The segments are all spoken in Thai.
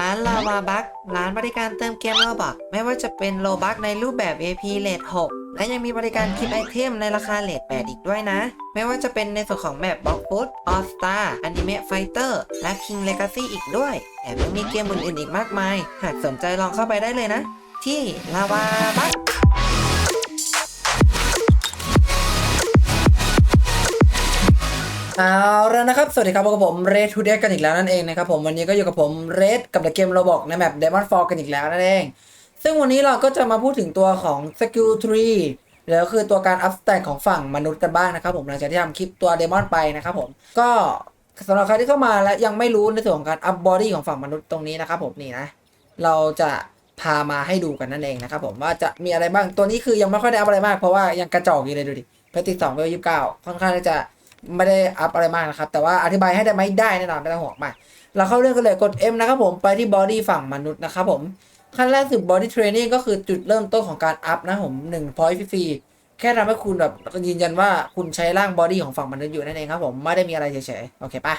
ร้านลาวาบัคร้านบริการเติมเกมโลบอกไม่ว่าจะเป็นโลบักในรูปแบบ AP เลท6และยังมีบริการคิดไอเทมในราคาเลท8อีกด้วยนะ ไม่ว่าจะเป็นในส่วนของแมปบล็อกฟุตออสตาอนิเมะไฟเตอร์และ King Legacy อีกด้วยแถมยังมีเกมอื่นๆอีกมากมาย หากสนใจลองเข้าไปได้เลยนะ ที่ลาวาบัค เอาแล้วนะครับ สวัสดีครับพบกับผมเรดทูเดกันอีกแล้วนั่นเองนะครับผมวันนี้ก็อยู่กับผมเรดกับเกมโราบอกในแมป Demon Fall กันอีกแล้วนั่นเอง ซึ่งวันนี้เราก็จะมาพูดถึงตัวของ Skill Tree แล้วคือตัวการ up stack ของฝั่งมนุษย์กันบ้างนะครับผมหลังจากที่ทำคลิปตัว Demon ไปนะครับผมก็สำหรับใครที่เข้ามาและยังไม่รู้ในส่วนของการ up body ของฝั่งมนุษย์ตรงนี้นะครับผมนี่นะ เราจะพามาให้ดูกันนั่นเองนะครับผมว่าจะมีอะไรบ้างตัวนี้คือยังไม่ค่อยได้อัพอะไรมากเพราะว่ายังกระจอกอยู่เลยดูดิเพติสองเวลยี่สิบเก้าค่อนข้างจะ ไม่ได้อัพอะไรมากนะครับ แต่ว่าอธิบายให้ได้ไหมได้แน่นอนไม่ต้องห่วงมาเราเข้าเรื่องกันเลยกด M นะครับผมไปที่ body ฝั่งมนุษย์นะครับผมขั้นแรกสุด body training ก็คือจุดเริ่มต้นของการอัพนะผม1 point ฟรีแค่ทำให้คุณแบบยืนยันว่าคุณใช้ร่าง body ของฝั่งมนุษย์อยู่นั่นเองครับผมไม่ได้มีอะไรเฉยๆ โอเคปะ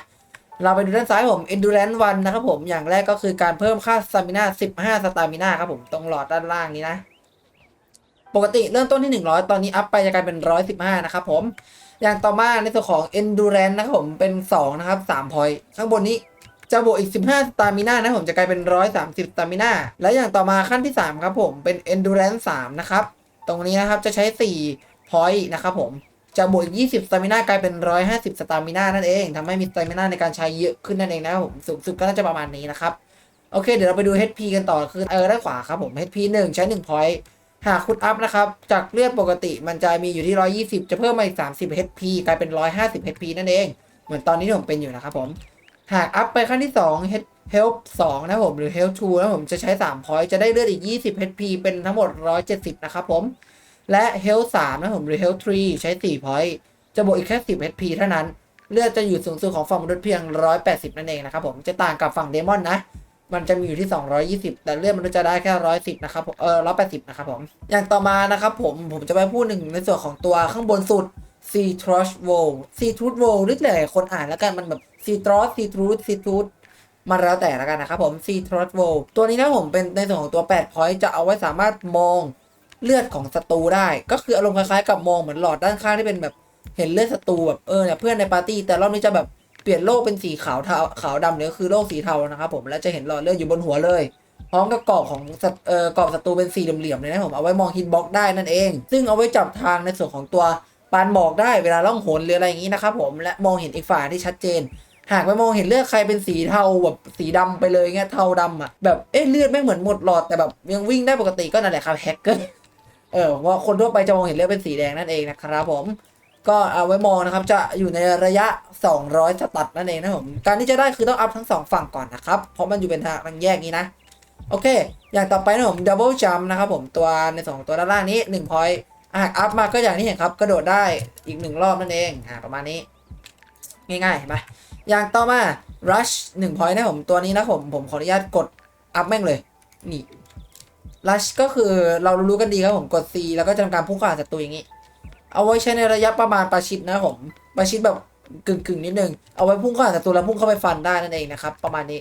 เราไปดูด้านซ้ายผม endurance 1นะครับผมอย่างแรกก็คือการเพิ่มค่า stamina 15 stamina ครับผมตรงหลอดด้านล่างนี้นะ ปกติเริ่มต้นที่ 100 ตอนนี้อัพไปจะกลายเป็น 115 นะครับผม อย่างต่อมาในส่วนของ endurance นะครับผมเป็น 2 นะครับ3 point ข้างบนนี้จะบวกอีก 15 stamina นะผมจะกลายเป็น 130 stamina และอย่างต่อมาขั้นที่ 3 ครับผมเป็น endurance 3 นะครับ ตรงนี้นะครับจะใช้ 4 point นะครับผมจะบวกอีก 20 สตามิน่ากลายเป็น 150 สตามิน่านั่นเองทำให้มีสตามิน่าในการใช้เยอะขึ้นนั่นเองนะครับผมสูงสุดก็น่าจะประมาณนี้นะครับโอเค เดี๋ยวเราไปดู HP กันต่อคือเออด้านขวาครับผม HP 1 ใช้1 point หากคุณอัพนะครับ จากเลือดปกติมันจะมีอยู่ที่ 120 จะเพิ่มมาอีก 30 HP กลายเป็น 150 HP นั่นเอง เหมือนตอนนี้ผมเป็นอยู่นะครับผม หากอัพไปขั้นที่2 Health 2นะผมหรือ Health 2นะผมจะใช้3 point จะได้เลือดอีก 20 HP เป็นทั้งหมด 170 นะครับผม และ Health 3นะผมหรือ Health 3ใช้4 point จะบวกอีกแค่ 10 HP เท่านั้น เลือดจะอยู่สูงสุดของฝั่งมนุษย์เพียง 180 นั่นเองนะครับผม จะต่างกับฝั่งเดมอนนะ มันจะมีอยู่ที่ 220 แต่เลือดมนุษย์จะได้แค่110นะครับผมเออ180 นะครับผม อย่างต่อมานะครับผม ผมจะไปพูดหนึ่งในส่วนของตัวข้างบนสุด C Trush w o l C Truth w o l หรือหลายคนอ่านแล้วกันมันแบบ C Truth C Truth C Truth มันแล้วแต่แล้วกันนะครับผม C Truth w o l ตัวนี้นะผมเป็นในส่วนของตัว8 point จะเอาไว้สามารถมองเลือดของศัตรูได้ ก็คืออารมณ์คล้ายๆกับมองเหมือนหลอดด้านข้างที่เป็นแบบเห็นเลือดศัตรูแบบเออเนี่ยเพื่อนในปาร์ตี้แต่รอบนี้จะแบบ เปลี่ยนโลกเป็นสีขาวเทาขาวดำเนี่ยคือโลกสีเทานะครับผมแล้วจะเห็นหลอดเลือดอยู่บนหัวเลย พร้อมกับกรอบของศัตเอ่อกรอบศัตรูเป็นสี่เหลี่ยมๆเลยนะผมเอาไว้มองฮิตบ็อกได้นั่นเอง ซึ่งเอาไว้จับทางในส่วนของตัวปานหมอกได้เวลาล่องหนหรืออะไรอย่างนี้นะครับผมและมองเห็นอีกฝ่ายที่ชัดเจน หากไปมองเห็นเลือดใครเป็นสีเทาแบบสีดำไปเลยเงี้ยเทาดำอะแบบเอ๊ะเลือดไม่เหมือนหมดหลอดแต่แบบยังวิ่งได้ปกติก็นั่นแหละครับแฮกเกอร์เออว่าคนทั่วไปจะมองเห็นเลือดเป็นสีแดงนั่นเองนะครับผม ก็เอาไว้มองนะครับ จะอยู่ในระยะ 200 สตัดนั่นเองนะผมการที่จะได้คือต้องอัพทั้งสองฝั่งก่อนนะครับ เพราะมันอยู่เป็นทางแยกนี้นะ โอเค อย่างต่อไปนะผมดับเบิลจัมนะครับผมตัวในสองตัวด้านล่างนี้1 point หากอัพมาก็อย่างที่เห็นครับกระโดดได้อีกหนึ่งรอบนั่นเองอ่าประมาณนี้ ง่ายๆเห็นปะอย่างต่อมา rush 1 point นะผมตัวนี้นะผมผมขออนุญาตกดอัพแม่งเลย นี่ลัชก็คือเรารู้กันดีครับผมกด C แล้วก็จะทำการพุ่งเข้าหาศัตรูอย่างนี้ เอาไว้ใช้ในระยะประมาณประชิดนะผมประชิดแบบกึ่งกึ่งนิดนึง เอาไว้พุ่งเข้าหาศัตรูแล้วพุ่งเข้าไปฟันได้นั่นเองนะครับ ประมาณนี้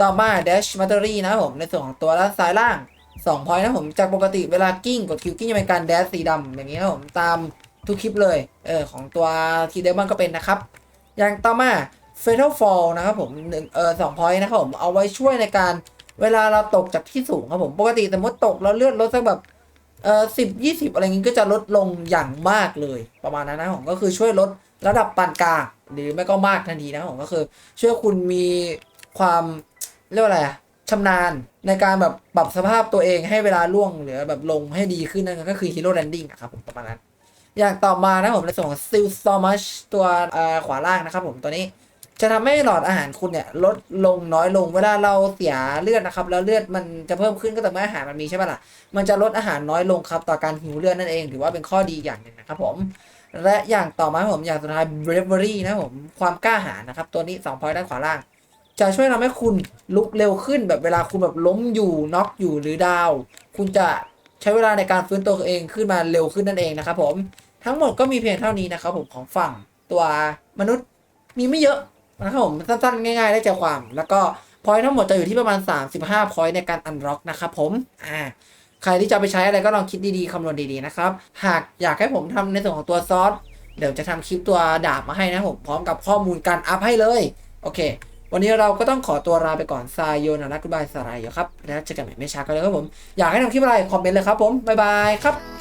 ต่อมา dash battery นะผม ในส่วนของตัวด้านซ้ายล่าง2 point นะผม จากปกติเวลากิ้งกดคิวกิ้งจะเป็นการ dash สีดำอย่างนี้ครับผม ตามทุกคลิปเลย เออ ของตัวทีเดมันก็เป็นนะครับ อย่างต่อมา fatal fall นะครับผมหนึ่งเออสอง point นะครับผม เอาไว้ช่วยในการเวลาเราตกจากที่สูงครับผม ปกติสมมติตกแล้วเลือดลดสักแบบ เอ่อสิบยี่สิบอะไรเงี้ยก็จะลดลงอย่างมากเลยประมาณนั้นนะผมก็คือช่วยลดระดับปานกลางหรือไม่ก็มากทันทีนะผมก็คือช่วยคุณมีความเรียกว่าอะไรอะชำนาญในการแบบปรับสภาพตัวเองให้เวลาล่วงหรือแบบลงให้ดีขึ้นนั่นก็คือ hero landing อะครับผมประมาณนั้น อย่างต่อมานะผมในส่วนของ still so much ตัวอ่อขวาล่างนะครับผมตัวนี้ จะทำให้หลอดอาหารคุณเนี่ยลดลงน้อยลงเวลาเราเสียเลือดนะครับ แล้วเลือดมันจะเพิ่มขึ้นก็แต่อเมื่ออาหารมันมีใช่ปะล่ะมันจะลดอาหารน้อยลงครับ ต่อการหิวเลือดนั่นเองถือว่าเป็นข้อดีอย่างหนึ่งนะครับผมและอย่างต่อมาผมอย่างสุดท้าย bravery นะผมความกล้าหาญนะครับ ตัวนี้2 point ด้านขวาล่าง จะช่วยทำให้คุณลุกเร็วขึ้นแบบเวลาคุณแบบล้มอยู่น็อกอยู่หรือดาว คุณจะใช้เวลาในการฟื้นตัวเองขึ้นมาเร็วขึ้นนั่นเองนะครับผมทั้งหมดก็มีเพียงเท่านี้นะครับผมของฝั่งตัวมนุษย์มีไม่เยอะ นะครับผมสั้นๆ ง่ายๆ ได้ใจความ แล้วก็พอยทั้งหมดจะอยู่ที่ประมาณ 35พอยในการอันล็อกนะครับผมอ่าใครที่จะไปใช้อะไรก็ลองคิดดีๆคำนวณดีๆนะครับ หากอยากให้ผมทำในส่วนของตัวซอสเดี๋ยวจะทำคลิปตัวดาบมาให้นะผมพร้อมกับข้อมูลการอัพให้เลย โอเค วันนี้เราก็ต้องขอตัวลาไปก่อนซายโยนารักบายสารายครับ แล้วเจอกันใหม่ไม่ช้าก็เลยครับผม อยากให้ทำคลิปอะไรคอมเมนต์เลยครับผมบ๊ายบายครับ